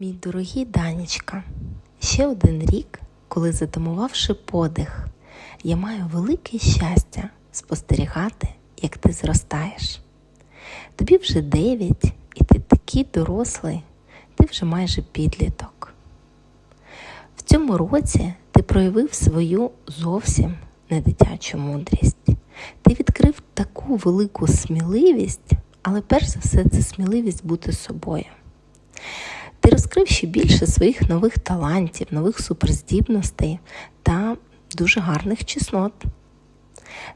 Мій дорогий Данічка, ще один рік, коли затамувавши подих, я маю велике щастя спостерігати, як ти зростаєш. Тобі вже дев'ять, і ти такий дорослий, ти вже майже підліток. В цьому році ти проявив свою зовсім не дитячу мудрість. Ти відкрив таку велику сміливість, але перш за все це сміливість бути собою. Ти розкрив ще більше своїх нових талантів, нових суперздібностей та дуже гарних чеснот.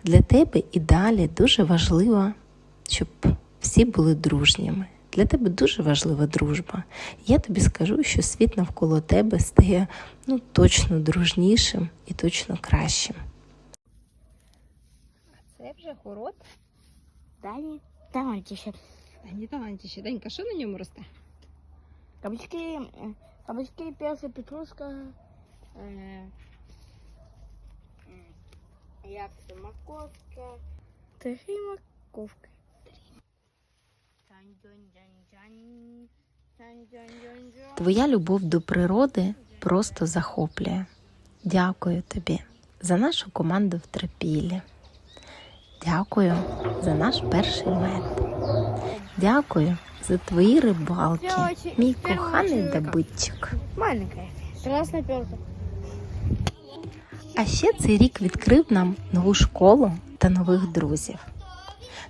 Для тебе і далі дуже важливо, щоб всі були дружніми. Для тебе дуже важлива дружба. Я тобі скажу, що світ навколо тебе стає ну, точно дружнішим і точно кращим. Це вже город. Далі талантіше. Дані талантіші. Данька, що на ньому росте? Кабачки, кабачки, перси, петрушка. Е, як це, морковка. Три морковки. Твоя любов до природи просто захоплює. Дякую тобі за нашу команду в Трипілі. Дякую за наш перший мед. Дякую за твої рибалки, мій коханий добитчик. Перка. А ще цей рік відкрив нам нову школу та нових друзів,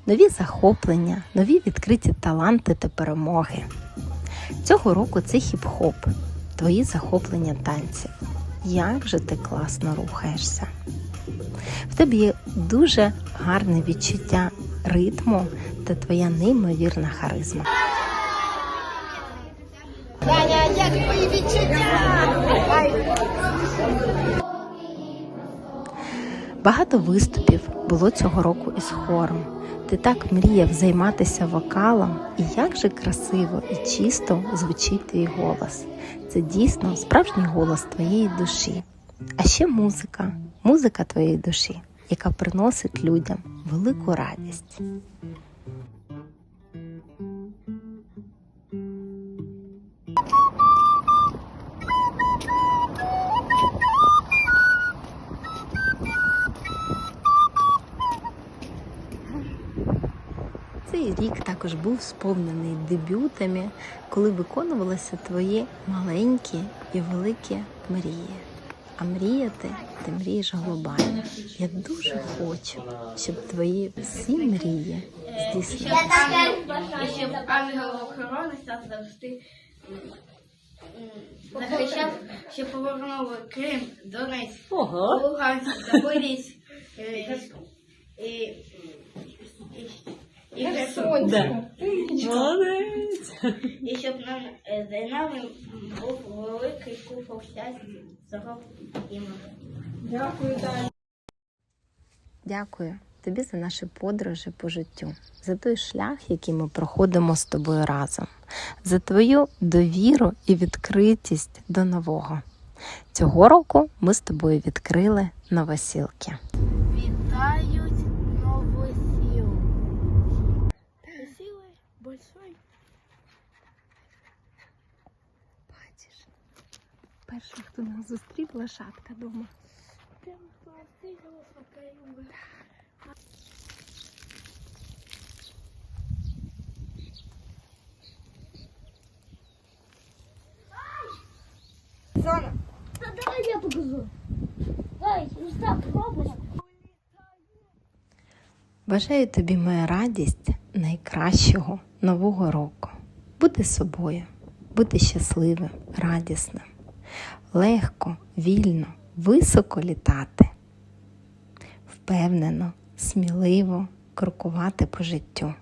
нові захоплення, нові відкриті таланти та перемоги. Цього року це хіп-хоп, твої захоплення танців. Як же ти класно рухаєшся? В тебе є дуже гарне відчуття ритму та твоя неймовірна харизма. Багато виступів було цього року із хором. Ти так мріяв займатися вокалом, і як же красиво і чисто звучить твій голос. Це дійсно справжній голос твоєї душі. А ще музика, музика твоєї душі, яка приносить людям велику радість. Цей рік також був сповнений дебютами, коли виконувалися твої маленькі і великі мрії. А мріяти ти мрієш глобально. Я дуже хочу, щоб твої всі мрії здійснилися. І щоб ангел-охоронець завжди захищав, щоб повернули Крим, Донецьк, Луганськ, Запорізьк е, і, і, і Херсон. І щоб нам е, за нами був великий купол щастя, цього і ми. Дякую тобі за наші подорожі по життю, за той шлях, який ми проходимо з тобою разом, за твою довіру і відкритість до нового. Цього року ми з тобою відкрили новосілки. Перший, хто нас зустрів, лошадка дома. Прям постигла покаюга. Зона. Да давай я покажу. Дай, ну так, пробуй. Бажаю тобі моя радість найкращого нового року. Бути собою, бути щасливим, радісним, легко, вільно, високо літати, впевнено, сміливо крокувати по життю.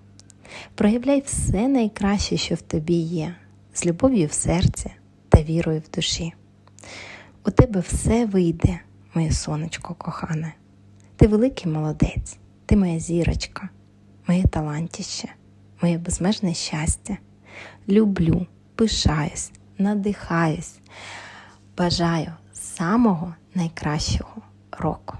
Проявляй все найкраще, що в тобі є, з любов'ю в серці та вірою в душі. У тебе все вийде, моє сонечко кохане. Ти великий молодець, ти моя зірочка, моє талантіще, моє безмежне щастя. Люблю, пишаюсь, надихаюсь, бажаю самого найкращого року.